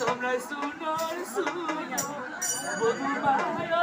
তোমরা শুনো শুনো। বধু মায়া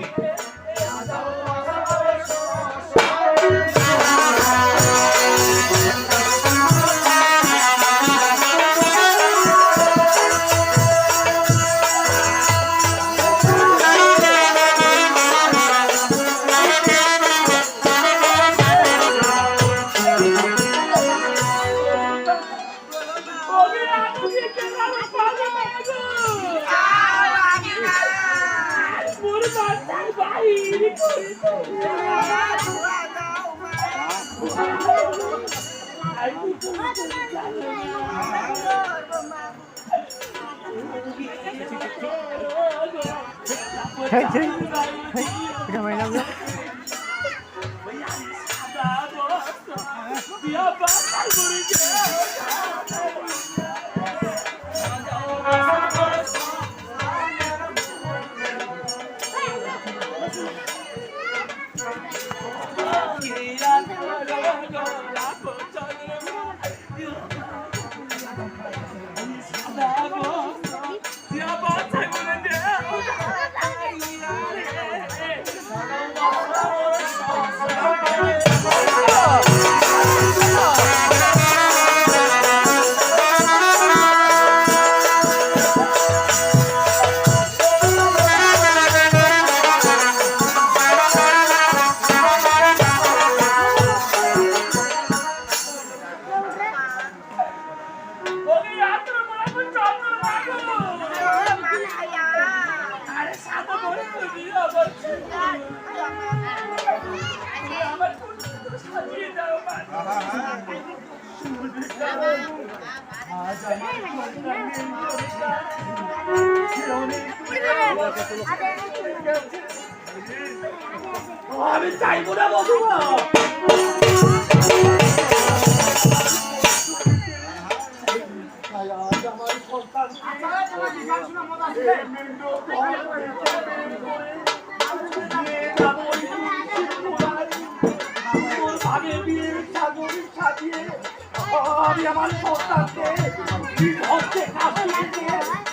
Hey, hey, hey, come on, come on. Yeah, but I'm gonna get আমি চাইব না বলব আমি আমার সন্তানকে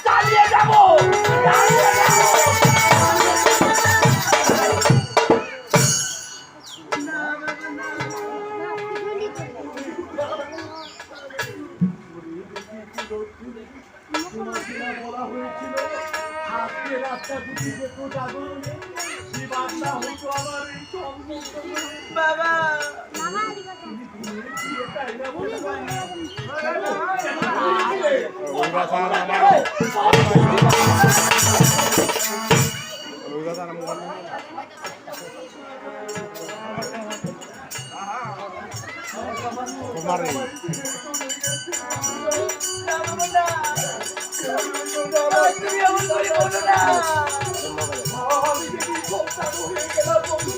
চালিয়ে যাব। চালিয়ে বাবা Kemarin. Oh,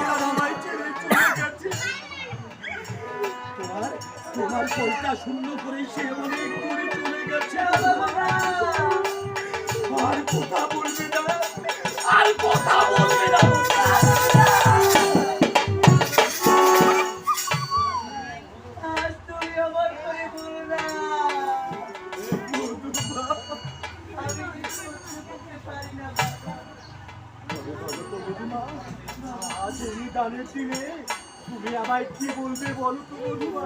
তোমার কলটা শূন্য করে সে অনেক দূরে চলে গেছে। আর কথা বলবে না। আর কথা বলবে না। আমার তুমি আমায় কি বলবে বলো তো বধুমা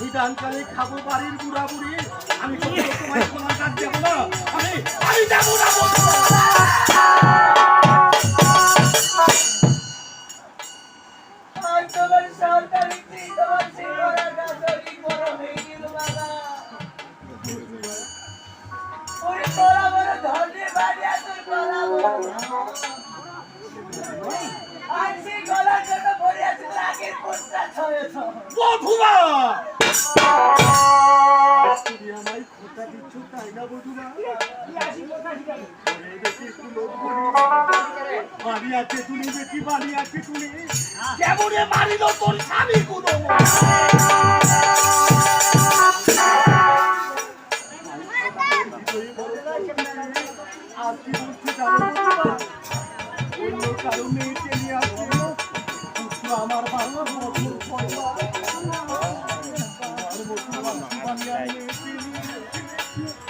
বিধানকালে খাব বাড়ির বুড়া বুড়ি। আমি তোমায় কলার গাছ দেবো না? আমি আমি দেবো না বধুমা আজ বড় আছে তুমি বেটি বাড়ি আছে তুমি? কেমনে মারিল তোর স্বামী কোনো?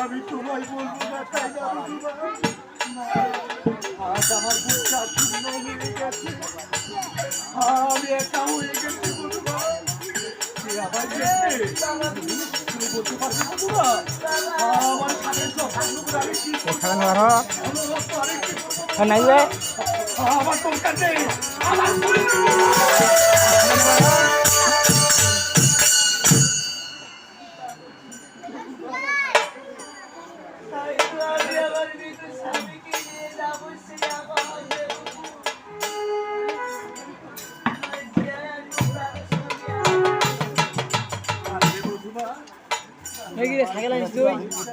আমি তোমায় বলব না তাই আজ আমার বুকটা শূন্য হয়ে গেছে। আমি একা হয়ে গেছি বন্ধুরা। আবার বলতে পারবে বন্ধুরা। আমার সাথে সব আমি কি আমার দরকার নেই। আমার বন্ধুরা সাইকেল আনিস তুই